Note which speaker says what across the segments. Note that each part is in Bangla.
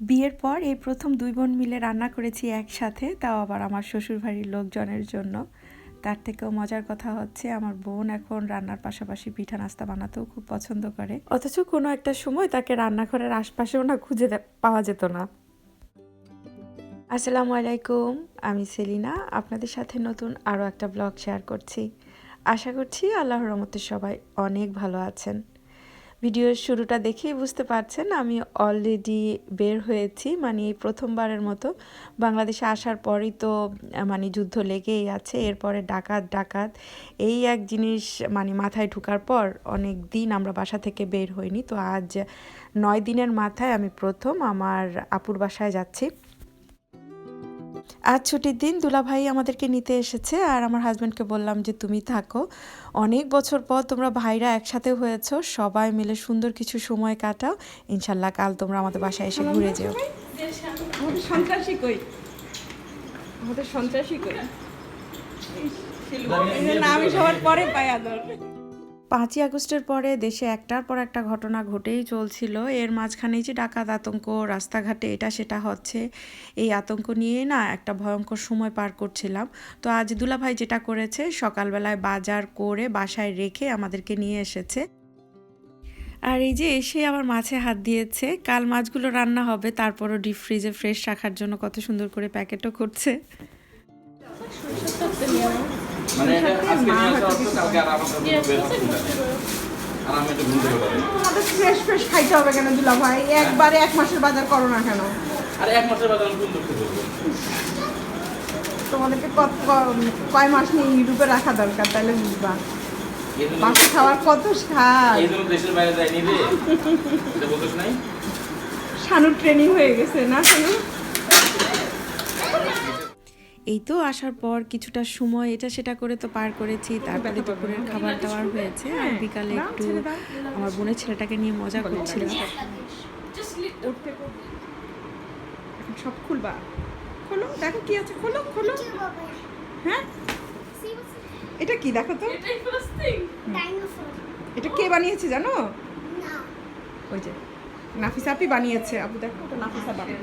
Speaker 1: বিয়ের পর এই প্রথম দুই বোন মিলে রান্না করেছি একসাথে, তাও আবার আমার শ্বশুরবাড়ির লোকজনের জন্য। তার থেকেও মজার কথা হচ্ছে, আমার বোন এখন রান্নার পাশাপাশি পিঠা নাস্তা বানাতেও খুব পছন্দ করে। অথচ কোনো একটা সময় তাকে রান্নাঘরের আশপাশেও না খুঁজে পাওয়া যেত না। আসসালামু আলাইকুম, আমি সেলিনা, আপনাদের সাথে নতুন আরও একটা ব্লগ শেয়ার করছি। আশা করছি আল্লাহর রহমতে সবাই অনেক ভালো আছেন। ভিডিওর শুরুটা দেখেই বুঝতে পারছেন, আমি অলরেডি বের হয়েছি। মানে এই প্রথমবারের মতো বাংলাদেশে আসার পরই তো মানে যুদ্ধ লেগেই আছে। এরপরে ডাকাত ডাকাত। এই এক জিনিস মানে মাথায় ঢোকার পর অনেক দিন আমরা বাসা থেকে বের হইনি। তো আজ নয় দিনের মাথায় আমি প্রথম আমার আপুর বাসায় যাচ্ছি। আজ ছুটির দিন দুলাভাই আমাদেরকে নিতে এসেছে আর আমার হাজব্যান্ডকে বললাম যে তুমি থাকো। অনেক বছর পর তোমরা ভাইরা একসাথে হয়েছো সবাই মিলে সুন্দর কিছু সময় কাটাও। ইনশাল্লাহ কাল তোমরা আমাদের বাসায় এসে ঘুরে যেও।
Speaker 2: আমাদের সন্ত্রাসী কই? আমাদের সন্ত্রাসী কই? এই আমি সবার পরে পাই আদর
Speaker 1: পাঁচই আগস্টের পরে দেশে একটার পর একটা ঘটনা ঘটেই চলছিল। এর মাঝখানেই যে ডাকাত আতঙ্ক, রাস্তাঘাটে এটা সেটা হচ্ছে। এই আতঙ্ক নিয়ে না একটা ভয়ঙ্কর সময় পার করছিলাম। তো আজ দুলাভাই যেটা করেছে, সকালবেলায় বাজার করে বাসায় রেখে আমাদেরকে নিয়ে এসেছে। আর এই যে এসে আবার মাছে হাত দিয়েছে, কাল মাছগুলো রান্না হবে, তারপরও ডিপ ফ্রিজে ফ্রেশ রাখার জন্য কত সুন্দর করে প্যাকেটও করছে।
Speaker 3: মানে এটা আজকে নিয়ে আসা হচ্ছে কালকে আর আমাদের মধ্যে বের আর আমি এটা ভুলতে পারি
Speaker 2: আমাদের ফ্রেশ ফ্রেশ খাইতে হবে কেন দুলা ভাই? একবারে এক মাসের বাজার করো না কেন?
Speaker 3: আর এক মাসের বাদে কোন করতে বলব
Speaker 2: তোমাদেরকে কত কয় মাস নিয়ে রাখা দরকার তাহলে বুঝবা। খাওয়ার কত স্বাদ।
Speaker 3: এই জন্য দেশের বাইরে যাইনি রে। এটা বলতেছ নাই?
Speaker 2: শানুর ট্রেনিং হয়ে গেছে না শানু?
Speaker 1: এই তো আসার পর কিছুটা সময় এটা সেটা করে তো পার করেছি তারপরে দুপুরের খাবার দাবার হয়েছে আর বিকালে একটু আমার বোনের ছেলেটাকে নিয়ে মজা করছিলাম।
Speaker 2: সব খুলবা। খোলো দেখো কি আছে খোলো খোলো। হ্যাঁ? এটা কি দেখো তো। এটা কে বানিয়েছে জানো? ওই যে নাফিসা আপি বানিয়েছে। আপু দেখো ওটা নাফিসা বানিয়ে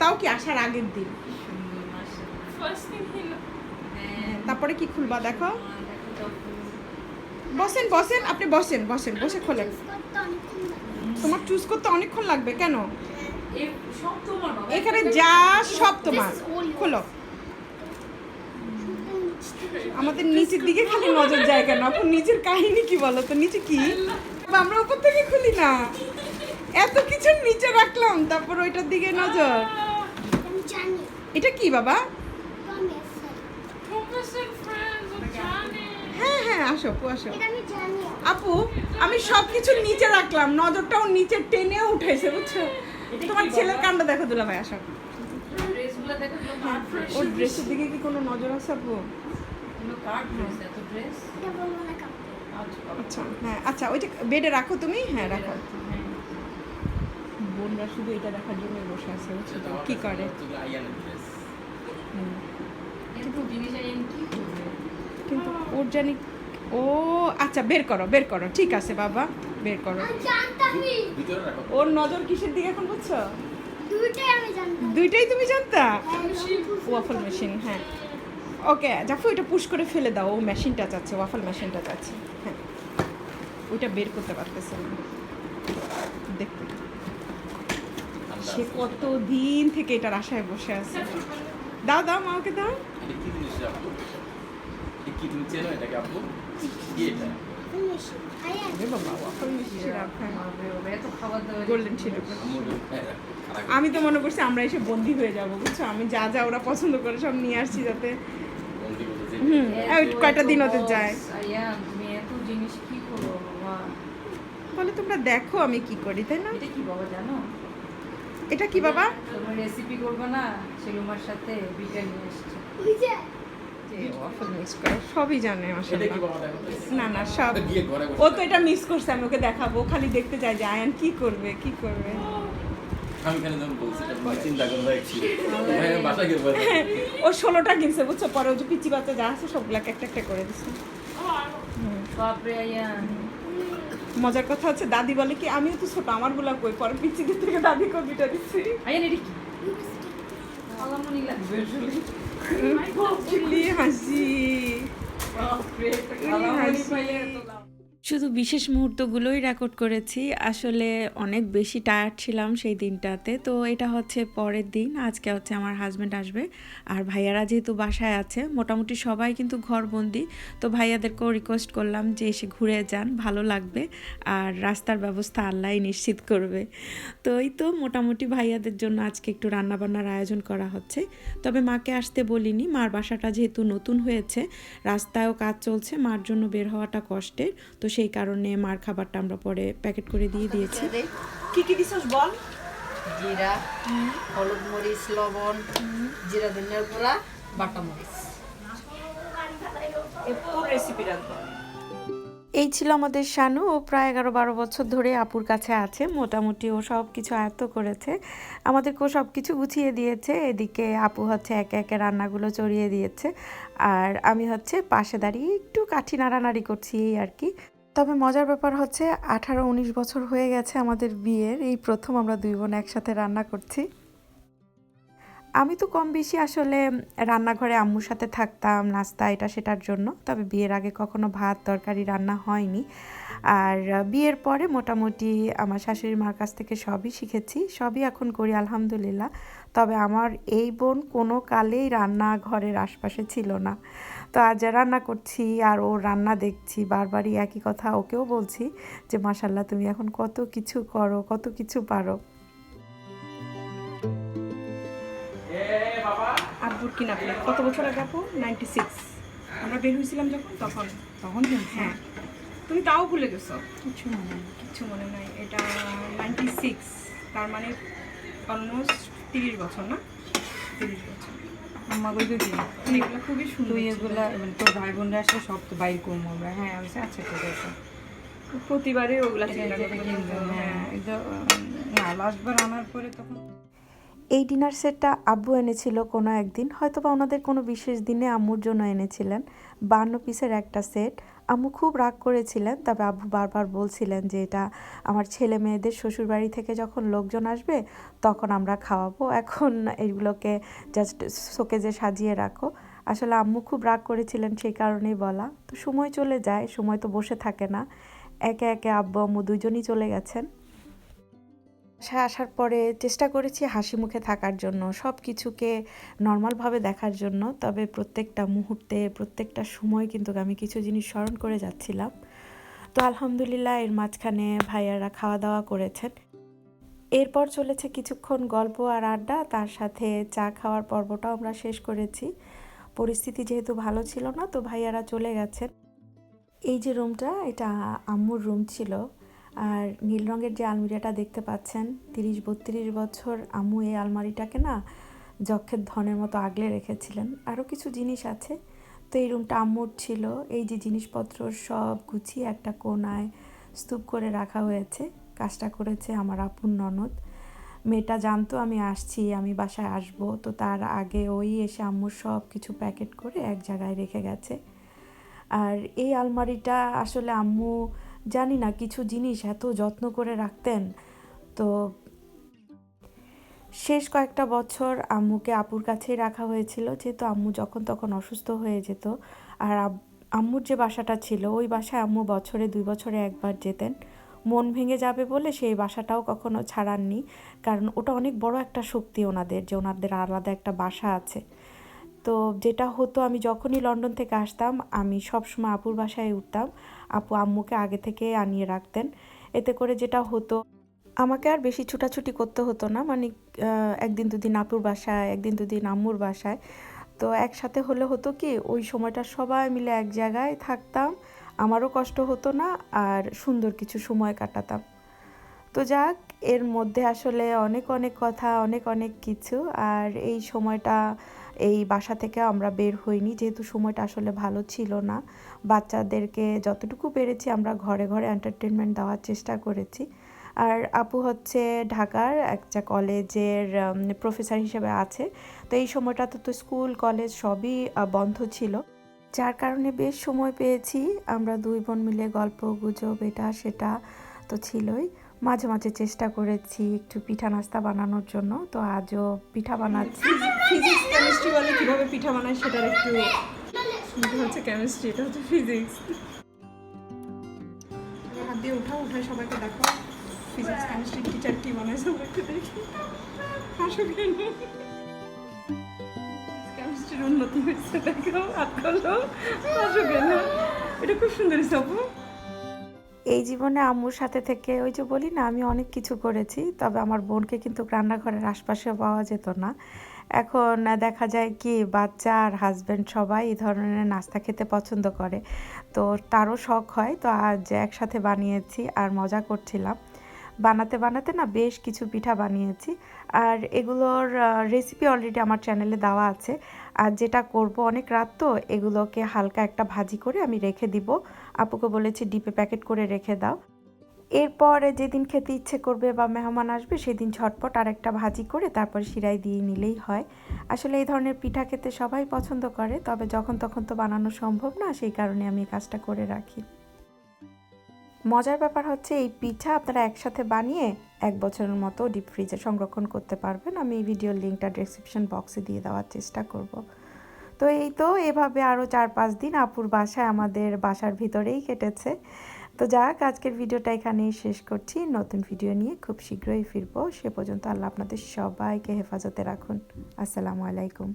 Speaker 2: তাও কি আসার আগের দিন? হ্যাঁ, তারপরে কি খুলবা? দেখো। বসেন বসেন আপনি বসেন বসেন বসে খোলেন। তোমার চুজ করতে অনেকক্ষণ লাগবে কেন? এখানে যা সব তোমার। খোলো। আমাদের নিচের দিকে খালি নজর যায় কেন? এখন নিচের কাহিনী কি বলো তো? নিচে কি? আমরা উপর থেকে খুলি না। এত কিছু নিচে রাখলাম তারপর ওইটার দিকে নজর। এটা কি বাবা? হ্যাঁ হ্যাঁ আসো আপু আসো। আপু আমি সব কিছু নিচে রাখলাম নজরটাও নিচে টেনে উঠেছে বুঝছ? তোমার ছেলের কাণ্ড দেখো দুলা ভাই আসো। ওর ড্রেসের দিকে কি কোনো নজর আছে আপু? আচ্ছা হ্যাঁ আচ্ছা ওইটা বেডে রাখো তুমি? হ্যাঁ রাখো। বোনরা শুধু এটা দেখার জন্য বসে আছে কি করে? হুম। কিন্তু ওর জানি ও আচ্ছা বের করো বের করো। ঠিক আছে বাবা বের করো। ওর নজর কিসের দিকে এখন বুঝছ? দুইটাই তুমি জানতা? ওয়াফল মেশিন হ্যাঁ। ওকে জাফু এটা পুশ করে ফেলে দাও। ও মেশিনটা চাচ্ছে ওয়াফল মেশিনটা চাচ্ছে হ্যাঁ। ওইটা বের করতে পারতেছে না। দেখতে সে কত দিন থেকে এটার আশায় বসে আছে। দাও দাও মা ওকে দাও। আমি তো মনে করছি আমরা এসে বন্দি হয়ে যাব, বুঝছ? আমি যা যা ওরা পছন্দ করে সব নিয়ে আসছি যাতে কয়টা দিন ওদের যায়। বলে তোমরা দেখো আমি কি করি, তাই না?
Speaker 4: কি বাবা জানো?
Speaker 2: এটা কি বাবা?
Speaker 4: তোমার রেসিপি করবে না সেলুমার সাথে বিটা নিয়ে এসছে।
Speaker 2: করে। সবই জানে
Speaker 3: এটা
Speaker 2: মাশাআল্লাহ
Speaker 3: কি বাবা দেখো তো?
Speaker 2: না না সব। ও তো এটা মিস করছে আমি ওকে দেখাবো। খালি দেখতে চাই যে আয়ান কি করবে কি করবে? ও ষোলোটা কিনছে বুঝছ? পরে ও যে পিচি বাচ্চা যা আছে সবগুলাকে একটা একটা করে দিচ্ছে
Speaker 4: বাপরে আয়ান।
Speaker 2: মজার কথা হচ্ছে দাদি বলে কি আমিও তো ছোট আমারগুলা কই পরে পিচিদের থেকে দাদি কবিটা দিচ্ছি
Speaker 4: এটি কি আলামনি লাগবে আসলে
Speaker 2: হাসি
Speaker 4: আলামনি পাইলে।
Speaker 1: শুধু বিশেষ মুহূর্তগুলোই রেকর্ড করেছি। আসলে অনেক বেশি টায়ার্ড ছিলাম সেই দিনটাতে। তো এটা হচ্ছে পরের দিন। আজকে হচ্ছে আমার হাজব্যান্ড আসবে। আর ভাইয়ারা যেহেতু বাসায় আছে, মোটামুটি সবাই কিন্তু ঘরবন্দি। তো ভাইয়াদেরকেও রিকোয়েস্ট করলাম যে এসে ঘুরে যান, ভালো লাগবে। আর রাস্তার ব্যবস্থা আল্লাহ নিশ্চিত করবে। তো এই তো মোটামুটি ভাইয়াদের জন্য আজকে একটু রান্নাবান্নার আয়োজন করা হচ্ছে। তবে মাকে আসতে বলিনি। মার বাসাটা যেহেতু নতুন হয়েছে, রাস্তায়ও কাজ চলছে। মার জন্য বের হওয়াটা কষ্টের। তো সেই কারণে মার খাবারটা আমরা পরে প্যাকেট করে দিয়ে দিয়েছি।
Speaker 2: কি কি দিছস বল?
Speaker 4: জিরা হলুদ মরিচ লবণ জিরা ধনিয়ার গুঁড়া বাটা মরিচ।
Speaker 2: পুরো রেসিপি রাখব।
Speaker 1: এই ছিল আমাদের শানু। ও প্রায় এগারো বারো বছর ধরে আপুর কাছে আছে। মোটামুটি ও সব কিছু আয়ত্ত করেছে। আমাদেরকেও সব কিছু গুছিয়ে দিয়েছে। এদিকে আপু হচ্ছে একে একে রান্নাগুলো চড়িয়ে দিয়েছে। আর আমি হচ্ছে পাশে দাঁড়িয়ে একটু কাঠি নাড়ানাড়ি করছি এই আর কি। তবে মজার ব্যাপার হচ্ছে আঠারো উনিশ বছর হয়ে গেছে আমাদের বিয়ের। এই প্রথম আমরা দুই বোন একসাথে রান্না করছি। আমি তো কম বেশি আসলে রান্নাঘরে আম্মুর সাথে থাকতাম, নাস্তা এটা সেটার জন্য। তবে বিয়ের আগে কখনো ভাত, তরকারি রান্না হয়নি। আর বিয়ের পরে মোটামুটি আমার শাশুড়ি মার কাছ থেকে সবই শিখেছি, সবই এখন করি আলহামদুলিল্লাহ। তবে আমার এই বোন কোনো কালেই রান্নাঘরের আশপাশে ছিল না। তো আজ রান্না করছি আর ও রান্না দেখছি বারবারই একই কথা ওকেও বলছি যে মাসাল্লাহ তুমি এখন কত কিছু করো কত কিছু পারো।
Speaker 2: আব্বুর কিনা কত বছর আগে আপু নাইনটি সিক্স আমরা বের হয়েছিলাম যখন তখন?
Speaker 4: তখন
Speaker 2: হ্যাঁ। তুমি তাও ভুলে গেছো?
Speaker 4: কিছু মনে নেই।
Speaker 2: কিচ্ছু মনে নাই। এটা নাইনটি সিক্স তার মানে অলমোস্ট তিরিশ বছর না? তিরিশ বছর।
Speaker 4: আমাকে যদি
Speaker 2: মানে এগুলো খুবই সুন্দর
Speaker 4: এগুলো মানে তোর ভাই বোনরা আসলে সব তো বাইর করব আমরা। হ্যাঁ আমি আচ্ছা ঠিক আছে।
Speaker 2: প্রতিবারই ওগুলা
Speaker 4: হ্যাঁ।
Speaker 2: হ্যাঁ
Speaker 4: না লাস্টবার আনার পরে তখন
Speaker 1: এই ডিনার সেটটা আব্বু এনেছিল কোনো একদিন। হয়তো বা ওনাদের কোনো বিশেষ দিনে আম্মুর জন্য এনেছিলেন। বান্ন পিসের একটা সেট আম্মু খুব রাগ করেছিলেন, তবে আব্বু বারবার বলছিলেন যে এটা আমার ছেলে মেয়েদের শ্বশুরবাড়ি থেকে যখন লোকজন আসবে, তখন আমরা খাওয়াবো। এখন এগুলোকে জাস্ট শোকেজে সাজিয়ে রাখো। আসলে আম্মু খুব রাগ করেছিলেন সেই কারণেই বলা। তো সময় চলে যায়, সময় তো বসে থাকে না। একে একে আব্বু আম্মু দুজনই চলে গেছেন। বাসায় আসার পরে চেষ্টা করেছি হাসি মুখে থাকার জন্য সব কিছুকে নর্মালভাবে দেখার জন্য। তবে প্রত্যেকটা মুহূর্তে, প্রত্যেকটা সময় কিন্তু আমি কিছু জিনিস স্মরণ করে যাচ্ছিলাম। তো আলহামদুলিল্লাহ, এর মাঝখানে ভাইয়ারা খাওয়া দাওয়া করেছেন। এরপর চলেছে কিছুক্ষণ গল্প আর আড্ডা। তার সাথে চা খাওয়ার পর্বটাও আমরা শেষ করেছি। পরিস্থিতি যেহেতু ভালো ছিল না, তো ভাইয়ারা চলে গেছেন। এই যে রুমটা এটা আম্মুর রুম ছিল। আর নীল রঙের যে আলমারিটা দেখতে পাচ্ছেন, তিরিশ বত্রিশ বছর আম্মু এই আলমারিটাকে না যক্ষের ধনের মতো আগলে রেখেছিলেন। আরও কিছু জিনিস আছে। তো এই রুমটা আম্মুর ছিল। এই যে জিনিসপত্র সব গুছিয়ে একটা কোনায় স্তূপ করে রাখা হয়েছে। কাজটা করেছে আমার আপুর ননদ। মেয়েটা জানতো আমি আসছি, আমি বাসায় আসব। তো তার আগে ওই এসে আম্মুর সব কিছু প্যাকেট করে এক জায়গায় রেখে গেছে। আর এই আলমারিটা আসলে আম্মু জানি না, কিছু জিনিস এত যত্ন করে রাখতেন। তো শেষ কয়েকটা বছর আম্মুকে আপুর কাছেই রাখা হয়েছিল, যেহেতু আম্মু যখন তখন অসুস্থ হয়ে যেত। আর আম্মুর যে বাসাটা ছিল, ওই বাসায় আম্মু বছরে দুই বছরে একবার যেতেন। মন ভেঙে যাবে বলে সেই বাসাটাও কখনো ছাড়াননি, কারণ ওটা অনেক বড় একটা শক্তি ওনাদের, যে ওনাদের আলাদা একটা বাসা আছে। তো যেটা হতো, আমি যখনই লন্ডন থেকে আসতাম, আমি সবসময় আপুর বাসায় উঠতাম। আপু আম্মুকে আগে থেকে আনিয়ে রাখতেন। এতে করে যেটা হতো, আমাকে আর বেশি ছুটাছুটি করতে হতো না। মানে একদিন দুদিন আপুর বাসায়, একদিন দুদিন আম্মুর বাসায়। তো একসাথে হলে হতো কি, ওই সময়টা সবাই মিলে এক জায়গায় থাকতাম। আমারও কষ্ট হতো না, আর সুন্দর কিছু সময় কাটাতাম। তো যাক, এর মধ্যে আসলে অনেক অনেক কথা, অনেক অনেক কিছু। আর এই সময়টা এই বাসা থেকে আমরা বের হইনি, যেহেতু সময়টা আসলে ভালো ছিল না। বাচ্চাদেরকে যতটুকু পেরেছি আমরা ঘরে ঘরে এন্টারটেনমেন্ট দেওয়ার চেষ্টা করেছি। আর আপু হচ্ছে ঢাকার একটা কলেজের প্রফেসর হিসেবে আছে। তো এই সময়টাতে তো স্কুল, কলেজ সবই বন্ধ ছিল। যার কারণে বেশ সময় পেয়েছি। আমরা দুই বোন মিলে গল্প, গুজব, এটা, সেটা তো ছিলই। মাঝে মাঝে চেষ্টা করেছি একটু পিঠা নাস্তা বানানোর জন্য, তো আজও পিঠা বানাচ্ছি।
Speaker 2: ফিজিক্স কেমিস্ট্রি বলে কীভাবে পিঠা বানায় সেটার একটু এটা হচ্ছে কেমিস্ট্রি এটা হচ্ছে ফিজিক্স হাত দিয়ে উঠাও উঠায় সবাইকে দেখো। ফিজিক্স কেমিস্ট্রি টিচার কি বানায় সবাইকে দেখি। হাসো কেন? কেমিস্ট্রির উন্নতি হয়েছে, দেখো, হাত করল হাসো কেন? এটা খুব সুন্দর আপু।
Speaker 1: এই জীবনে আম্মুর সাথে থেকে ওই যে বলি না, আমি অনেক কিছু করেছি, তবে আমার বোনকে কিন্তু রান্নাঘরের আশপাশে পাওয়া যেত না। এখন দেখা যায় কি, বাচ্চা আর হাজব্যান্ড সবাই এই ধরনের নাস্তা খেতে পছন্দ করে। তো তারও শখ হয়, তো আজ একসাথে বানিয়েছি আর মজা করছিলাম। বানাতে বানাতে না বেশ কিছু পিঠা বানিয়েছি। আর এগুলোর রেসিপি অলরেডি আমার চ্যানেলে দেওয়া আছে। আর যেটা করব অনেক রাত তো, এগুলোকে হালকা একটা ভাজি করে আমি রেখে দিব। আপুকে বলেছি ডিপে প্যাকেট করে রেখে দাও। এরপরে যেদিন খেতে ইচ্ছে করবে বা মেহমান আসবে, সেদিন ঝটপট আর একটা ভাজি করে তারপর শিরায় দিয়ে নিলেই হয়। আসলে এই ধরনের পিঠা খেতে সবাই পছন্দ করে, তবে যখন তখন তো বানানো সম্ভব না, সেই কারণে আমি এই কাজটা করে রাখি। মজার ব্যাপার হচ্ছে এই পিঠা আপনারা একসাথে বানিয়ে এক বছরের মতো ডিপ ফ্রিজে সংরক্ষণ করতে পারবেন। আমি এই ভিডিওর লিঙ্কটা ডেসক্রিপশন বক্সে দিয়ে দেওয়ার চেষ্টা করব। তো এই তো, এভাবে আরও চার পাঁচ দিন আপুর বাসায় আমাদের বাসার ভিতরেই কেটেছে। তো যাক, আজকের ভিডিওটা এখানেই শেষ করছি। নতুন ভিডিও নিয়ে খুব শীঘ্রই ফিরবো। সে পর্যন্ত আল্লাহ আপনাদের সবাইকে হেফাজতে রাখুন। আসসালামু আলাইকুম।